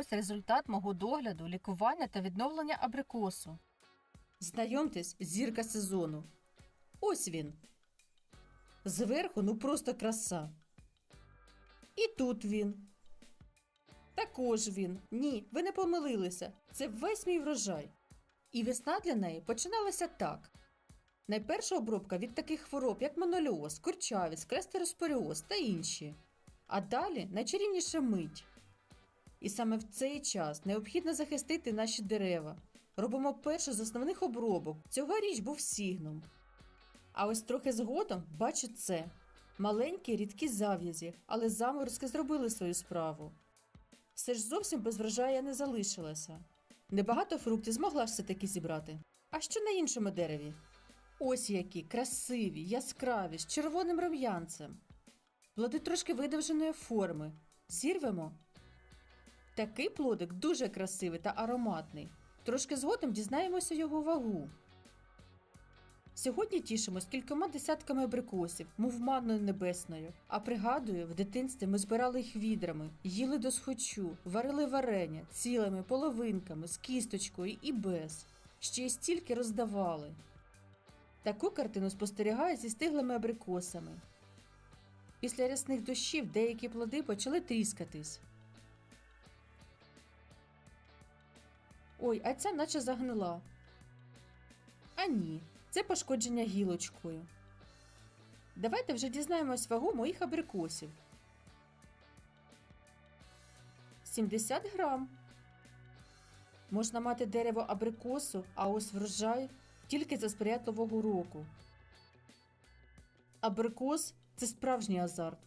ось результат мого догляду, лікування та відновлення абрикосу. Знайомтесь, зірка сезону. Ось він. Зверху ну просто краса. І тут він. Також він. Ні, ви не помилилися. Це весь мій врожай. І весна для неї починалася так. Найперша обробка від таких хвороб, як монольоз, курчавість, крестероспоріоз та інші. А далі найчарівніша мить. І саме в цей час необхідно захистити наші дерева. Робимо першу з основних обробок. Цьогоріч був сігнум. А ось трохи згодом бачу це. Маленькі рідкі зав'язі, але заморозки зробили свою справу. Все ж зовсім без врожаю я не залишилася. Небагато фруктів змогла ж все-таки зібрати. А що на іншому дереві? Ось які красиві, яскраві, з червоним рум'янцем. Плоди трошки видовженої форми. Зірвемо. Такий плодик дуже красивий та ароматний. Трошки згодом дізнаємося його вагу. Сьогодні тішимось кількома десятками абрикосів, мов манною небесною. А пригадую, в дитинстві ми збирали їх відрами, їли до схочу, варили варення цілими половинками, з кісточкою і без. Ще й стільки роздавали. Таку картину спостерігаю зі стиглими абрикосами. Після рясних дощів деякі плоди почали тріскатись. Ой, а ця наче загнила. А ні, це пошкодження гілочкою. Давайте вже дізнаємось вагу моїх абрикосів. 70 грам. Можна мати дерево абрикосу, а ось врожай тільки за сприятливого року. Абрикос це справжній азарт.